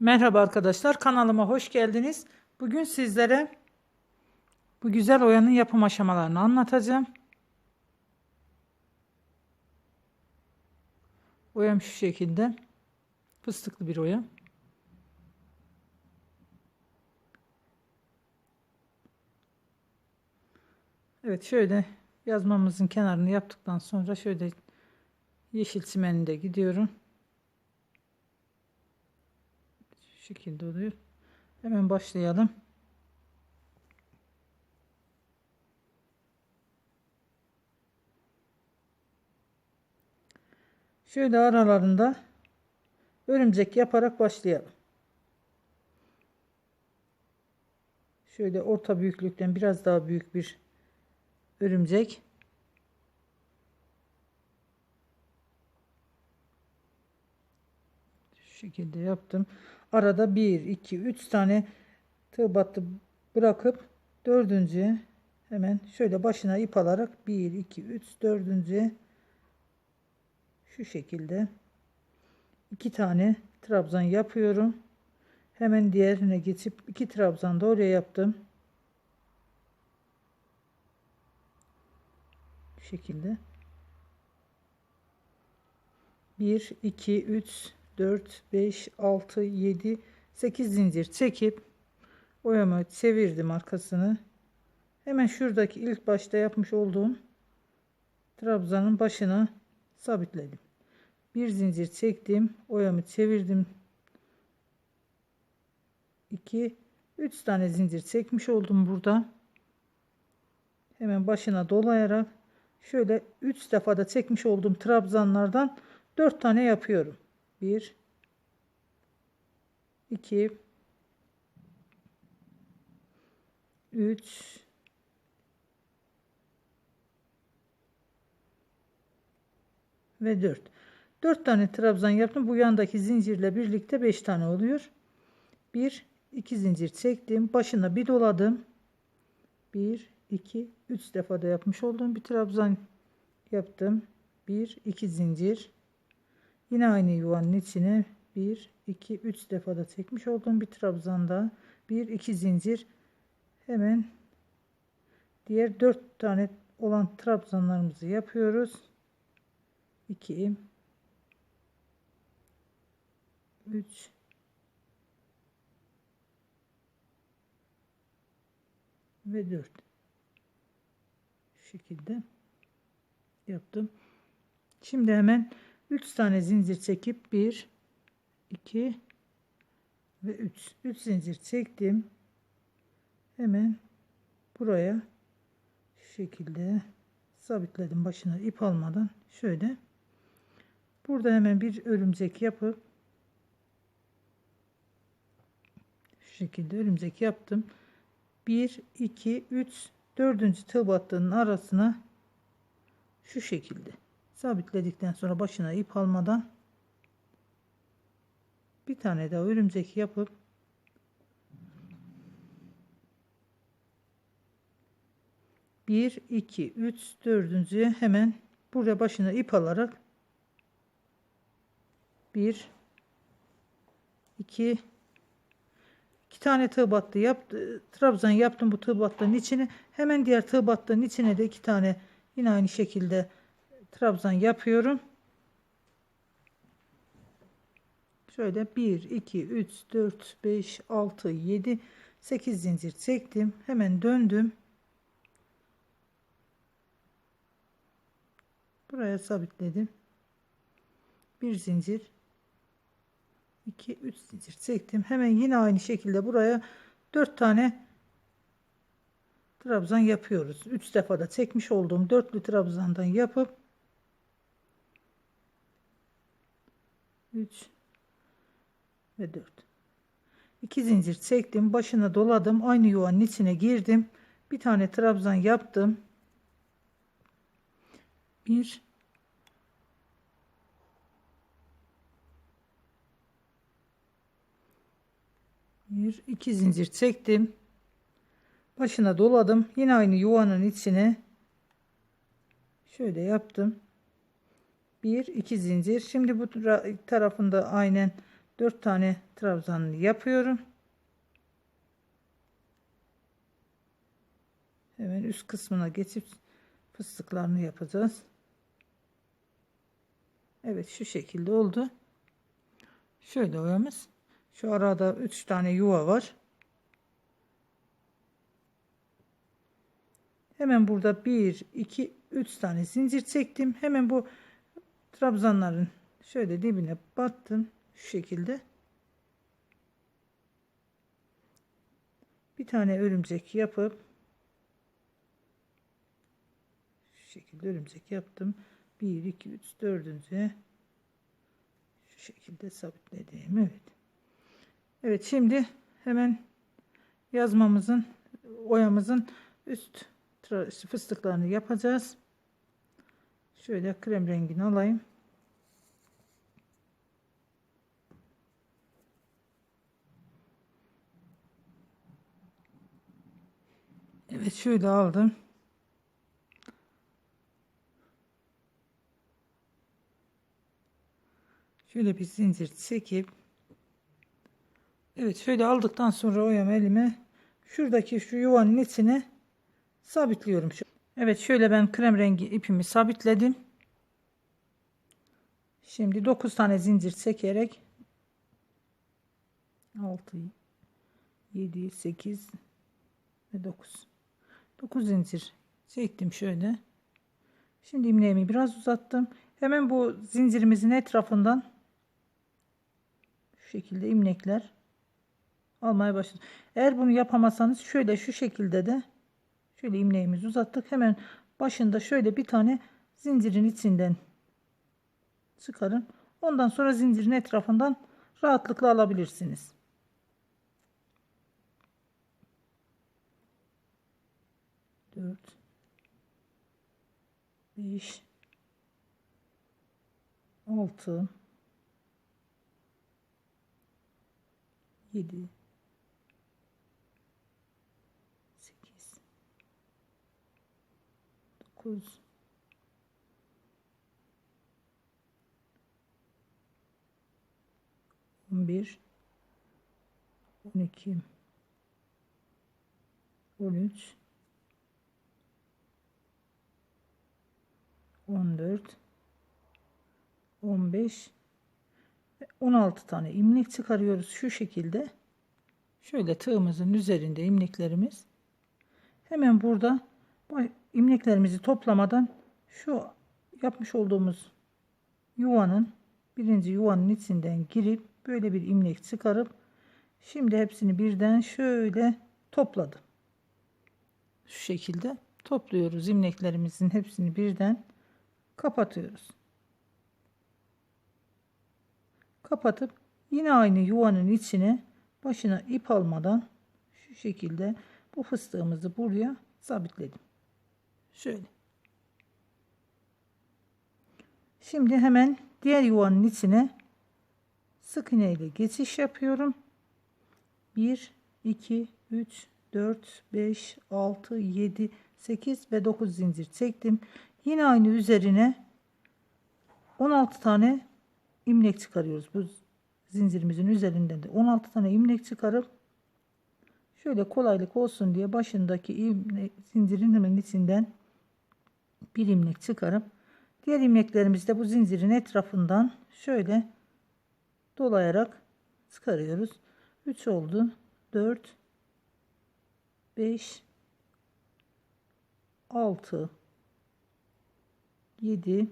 Merhaba arkadaşlar kanalıma hoş geldiniz. Bugün sizlere bu güzel oyanın yapım aşamalarını anlatacağım. Oyam şu şekilde. Fıstıklı bir oya. Evet şöyle yazmamızın kenarını yaptıktan sonra şöyle yeşil çimeninde gidiyorum. Şu şekilde oluyor. Hemen başlayalım. Şöyle aralarında örümcek yaparak başlayalım. Şöyle orta büyüklükten biraz daha büyük bir örümcek. Şu şekilde yaptım. Arada 1, 2, 3 tane tığ battı bırakıp dördüncü hemen şöyle başına ip alarak 1, 2, 3, dördüncü şu şekilde iki tane trabzan yapıyorum. Hemen diğerine geçip iki trabzan da oraya yaptım. Şekilde. 1, 2, 3, 4, 5, 6, 7, 8 zincir çekip oyamı çevirdim arkasını. Hemen şuradaki ilk başta yapmış olduğum trabzanın başına sabitledim. Bir zincir çektim. Oyamı çevirdim. 2 3 tane zincir çekmiş oldum burada. Hemen başına dolayarak şöyle 3 defada çekmiş olduğum trabzanlardan 4 tane yapıyorum. 1 2 3 ve 4. 4 tane trabzan yaptım. Bu yandaki zincirle birlikte 5 tane oluyor. 1 2 zincir çektim. Başına bir doladım. 1 2 3 defa da yapmış olduğum bir trabzan yaptım. 1 2 zincir. Yine aynı yuvanın içine 1 2 3 defa da çekmiş olduğum bir trabzanda 1 2 zincir. Hemen diğer 4 tane olan trabzanlarımızı yapıyoruz. 2 3 ve 4 şu şekilde yaptım. Şimdi hemen 3 tane zincir çekip 1 2 ve 3 3 zincir çektim. Hemen buraya şu şekilde sabitledim başına ip almadan. Şöyle. Burada hemen bir örümcek yapıp şu şekilde örümcek yaptım. 1 2 3 dördüncü tığ battığının arasına şu şekilde sabitledikten sonra başına ip almadan bir tane daha örümcek yapıp bir iki üç dördüncüye hemen buraya başına ip alarak bir iki iki tane tığ battı yaptı. Trabzan yaptım bu tığ battının içine. Hemen diğer tığ battının içine de iki tane yine aynı şekilde trabzan yapıyorum. Şöyle 1 2 3 4 5 6 7 8 zincir çektim. Hemen döndüm. Buraya sabitledim. Bir zincir. 2 3 zincir çektim. Hemen yine aynı şekilde buraya 4 tane trabzan yapıyoruz. 3 defada çekmiş olduğum dörtlü trabzandan yapıp 3 ve 4 2 zincir çektim başına doladım aynı yuvanın içine girdim. Bir tane trabzan yaptım. 1 bir iki zincir çektim. Başına doladım yine aynı yuvanın içine şöyle yaptım bir iki zincir şimdi bu tarafında aynen 4 tane trabzanlı yapıyorum. Hemen üst kısmına geçip fıstıklarını yapacağız. Evet şu şekilde oldu. Şöyle oyamız. Şu arada 3 tane yuva var. Hemen burada 1, 2, 3 tane zincir çektim. Hemen bu trabzanların şöyle dibine battım. Şu şekilde. Bir tane örümcek yapıp şu şekilde örümcek yaptım. 1, 2, 3, 4. Şu şekilde sabitledim. Evet. Evet şimdi hemen yazmamızın oyamızın üst fıstıklarını yapacağız. Şöyle krem rengini alayım. Evet şöyle aldım. Şöyle bir zincir çekip Evet şöyle aldıktan sonra oyam elime şuradaki şu yuvanın içine sabitliyorum. Evet şöyle ben krem rengi ipimi sabitledim. Şimdi 9 tane zincir çekerek 6 7 8 ve 9 9 zincir çektim şöyle. Şimdi ilmeğimi biraz uzattım. Hemen bu zincirimizin etrafından şu şekilde imlekler almaya başladım. Eğer bunu yapamazsanız şöyle şu şekilde de şöyle imleğimizi uzattık. Hemen başında şöyle bir tane zincirin içinden çıkarın. Ondan sonra zincirin etrafından rahatlıkla alabilirsiniz. Dört, beş, altı, yedi, dokuz, on bir, on iki, on üç, on dört, on beş ve on altı tane imlik çıkarıyoruz şu şekilde. Şöyle tığımızın üzerinde imliklerimiz. Hemen burada imliklerimizi toplamadan şu yapmış olduğumuz yuvanın birinci yuvanın içinden girip böyle bir imlek çıkarıp şimdi hepsini birden şöyle topladım. Şu şekilde topluyoruz imleklerimizin hepsini birden kapatıyoruz. Kapatıp yine aynı yuvanın içine başına ip almadan şu şekilde bu fıstığımızı buraya sabitledim. Şöyle. Şimdi hemen diğer yuvanın içine sık iğne ile geçiş yapıyorum. 1 2 3 4 5 6 7 8 ve 9 zincir çektim. Yine aynı üzerine 16 tane imlek çıkarıyoruz. Bu zincirimizin üzerinden de 16 tane imlek çıkarıp şöyle kolaylık olsun diye başındaki imlek, zincirin hemen içinden bir imlek çıkarıp diğer imleklerimizi de bu zincirin etrafından şöyle dolayarak çıkarıyoruz. 3 oldu. 4 5 6 7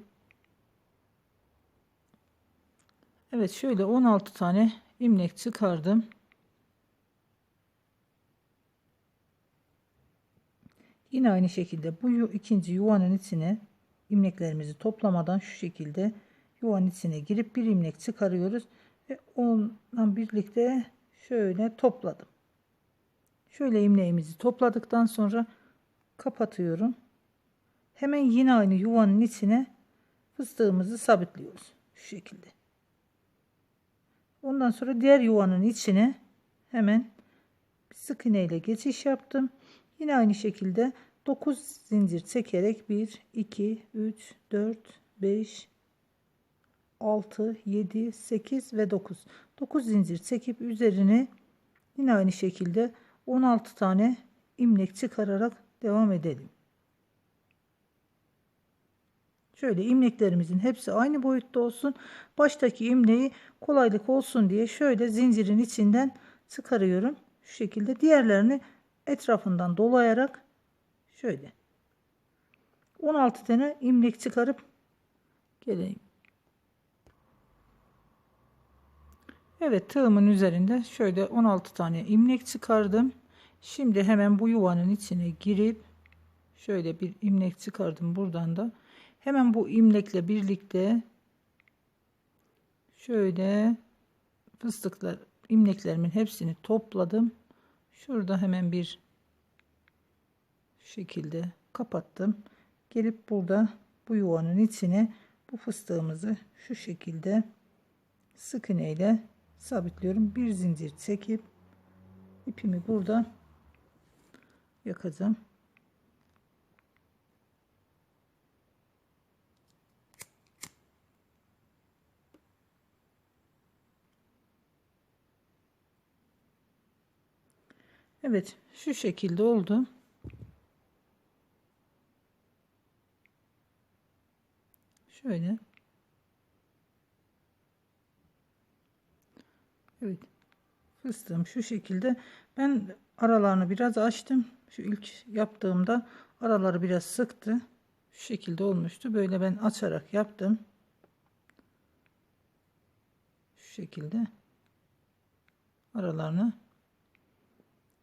Evet şöyle 16 tane imlek çıkardım. Yine aynı şekilde bu ikinci yuvanın içine imleklerimizi toplamadan şu şekilde yuvanın içine girip bir imlek çıkarıyoruz ve onunla birlikte şöyle topladım. Şöyle imleğimizi topladıktan sonra kapatıyorum. Hemen yine aynı yuvanın içine fıstığımızı sabitliyoruz. Şu şekilde. Ondan sonra diğer yuvanın içine hemen sık iğne ile geçiş yaptım. Yine aynı şekilde 9 zincir çekerek 1 2 3 4 5 6, 7, 8 ve 9. 9 zincir çekip üzerine yine aynı şekilde 16 tane imlek çıkararak devam edelim. Şöyle imleklerimizin hepsi aynı boyutta olsun. Baştaki imleği kolaylık olsun diye şöyle zincirin içinden çıkarıyorum. Şu şekilde diğerlerini etrafından dolayarak şöyle 16 tane imlek çıkarıp geleyim. Evet tığımın üzerinde şöyle 16 tane imlek çıkardım. Şimdi hemen bu yuvanın içine girip şöyle bir imlek çıkardım buradan da. Hemen bu imlekle birlikte şöyle fıstıklar imleklerimin hepsini topladım. Şurada hemen bir şekilde kapattım. Gelip burada bu yuvanın içine bu fıstığımızı şu şekilde sık iğne sabitliyorum. Bir zincir çekip ipimi burada yakacağım. Evet şu şekilde oldu. Şöyle. Evet. Fıstığım şu şekilde. Ben aralarını biraz açtım. Şu ilk yaptığımda araları biraz sıktı. Şu şekilde olmuştu. Böyle ben açarak yaptım. Şu şekilde aralarını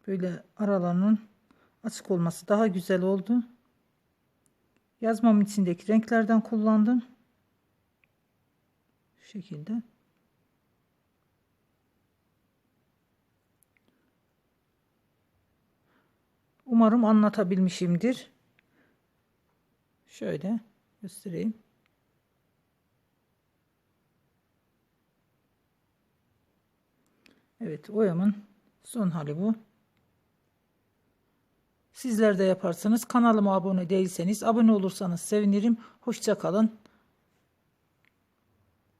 böyle aralarının açık olması daha güzel oldu. Yazmam içindeki renklerden kullandım. Şu şekilde. Umarım anlatabilmişimdir. Şöyle göstereyim. Evet oyamın son hali bu. Sizler de yaparsanız kanalıma abone değilseniz abone olursanız sevinirim. Hoşça kalın.